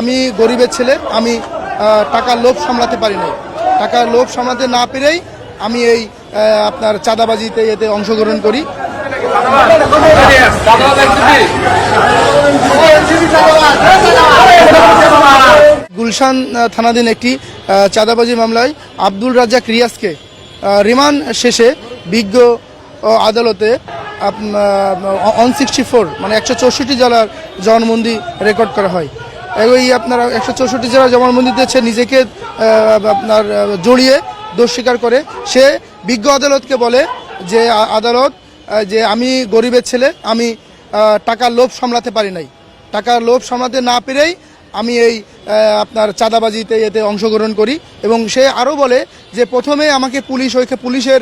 আমি গরিবের ছেলে, আমি টাকার লোভ সামলাতে পারি নাই। টাকার লোভ সামলাতে না পেরেই আমি এই আপনার চাঁদাবাজিতে এতে অংশগ্রহণ করি। গুলশান থানাধীন একটি চাঁদাবাজি মামলায় আব্দুল রাজ্জাক রিয়াজকে রিমান্ড শেষে বিজ্ঞ আদালতে অন সিক্সটি ফোর মানে একশো চৌষট্টি জেলার জবানবন্দি রেকর্ড করা হয়। এই আপনার একশো চৌষট্টি জেলার জবানবন্দি দিয়েছে, নিজেকে আপনার জড়িয়ে দোষ স্বীকার করে। সে বিজ্ঞ আদালতকে বলে যে আদালত যে আমি গরিবের ছেলে, আমি টাকার লোভ সামলাতে পারি নাই। টাকার লোভ সামলাতে না পেরেই আমি এই আপনার চাঁদাবাজিতে এতে অংশগ্রহণ করি এবং সে আরও বলে যে, প্রথমে আমাকে পুলিশ ওইখানে পুলিশের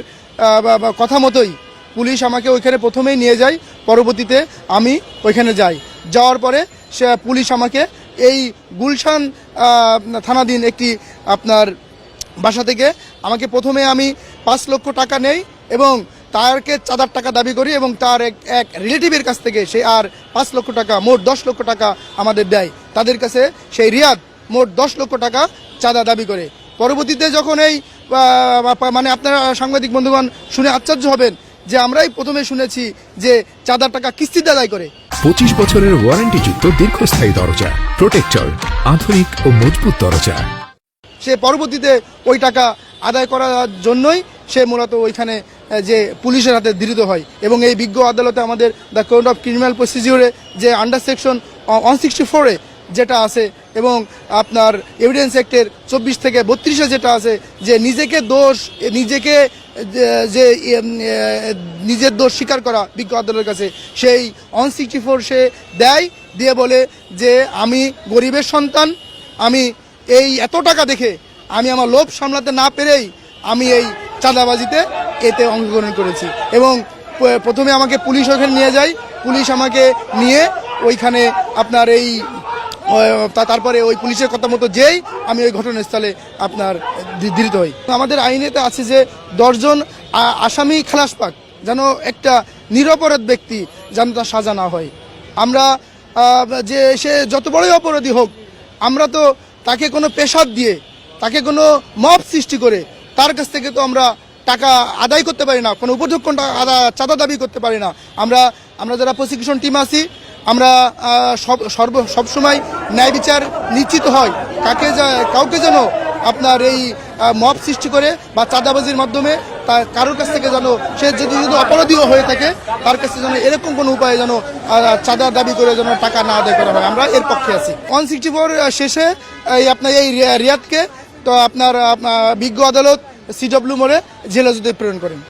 কথা মতোই, পুলিশ আমাকে ওইখানে প্রথমেই নিয়ে যায়, পরবর্তীতে আমি ওইখানে যাই। যাওয়ার পরে সে পুলিশ আমাকে এই গুলশান থানাধীন একটি আপনার বাসা থেকে আমাকে প্রথমে আমি পাঁচ লক্ষ টাকা নেই এবং তারকে চাঁদার টাকা দাবি করি এবং তার এক এক রিলেটিভের কাছ থেকে সে আর পাঁচ লক্ষ টাকা, মোট দশ লক্ষ টাকা আমাদের দেয়। তাদের কাছে সেই রিয়াদ মোট দশ লক্ষ টাকা চাঁদা দাবি করে। পরবর্তীতে যখন এই মানে আপনারা সাংবাদিক বন্ধুগণ শুনে আশ্চর্য হবেন যে আমরাই প্রথমে শুনেছি যে চাঁদার টাকা কিস্তিতে আদায় করে। পঁচিশ বছরের ওয়ারেন্টিযুক্ত দীর্ঘস্থায়ী দরজা, প্রোটেক্টর, আধুনিক ও মজবুত দরজা। সে পরবর্তীতে ওই টাকা আদায় করার জন্যই সে মূলত ওইখানে যে পুলিশের হাতে ধৃত হয়। এবং এই বিজ্ঞ আদালতে আমাদের দ্য কোড অফ ক্রিমিনাল প্রসিজিওরে যে আন্ডার সেকশন ওয়ান সিক্সটি ফোরে যেটা আছে এবং আপনার এভিডেন্স অ্যাক্টের চব্বিশ থেকে বত্রিশে যেটা আছে, যে নিজেকে দোষ, নিজেকে যে- নিজের দোষ স্বীকার করা বিজ্ঞ আদালতের কাছে, সেই ওয়ান সিক্সটি ফোর সে দেয়, দিয়ে বলে যে, আমি গরিবের সন্তান, আমি এই এত টাকা দেখে আমি আমার লোভ সামলাতে না পেরেই আমি এই চাঁদাবাজিতে এতে অংশগ্রহণ করেছি। এবং প্রথমে আমাকে পুলিশ ওইখানে নিয়ে যায়, পুলিশ আমাকে নিয়ে ওইখানে আপনার এই তারপরে ওই পুলিশের কথা মতো যেই আমি ওই ঘটনাস্থলে আপনার ধৃত হই। আমাদের আইনেতে আছে যে দশজন আসামি খালাস পাক, যেন একটা নিরপরাধ ব্যক্তি যেন তার সাজা না হয়। আমরা যে সে যত বড়ই অপরাধী হোক, আমরা তো তাকে কোনো পেশাদ দিয়ে, তাকে কোনো মব সৃষ্টি করে, তার কাছ থেকে তো আমরা টাকা আদায় করতে পারি না, কোনো উপযুক্ত টাকা চাঁদা দাবি করতে পারি না। আমরা আমরা যারা প্রসিকিউশন টিম আছি আমরা সব, সর্ব, সবসময় ন্যায় বিচার নিশ্চিত হয়। কাকে কাউকে যেন আপনার এই মব সৃষ্টি করে বা চাঁদাবাজির মাধ্যমে তার কারোর কাছ থেকে যেন সে যদি যদি অপরাধীও হয়ে থাকে, তার কাছে যেন এরকম কোনো উপায়ে যেন চাঁদা দাবি করে যেন টাকা না আদায় করা হয়। আমরা এর পক্ষে আছি। ওয়ান সিক্সটি ফোর শেষে, এই আপনার এই রিয়া- রিয়াদকে, তো আপনার আপনার বিজ্ঞ আদালত সিডব্লিউ মোড়ে জেলে যদি প্রেরণ করেন।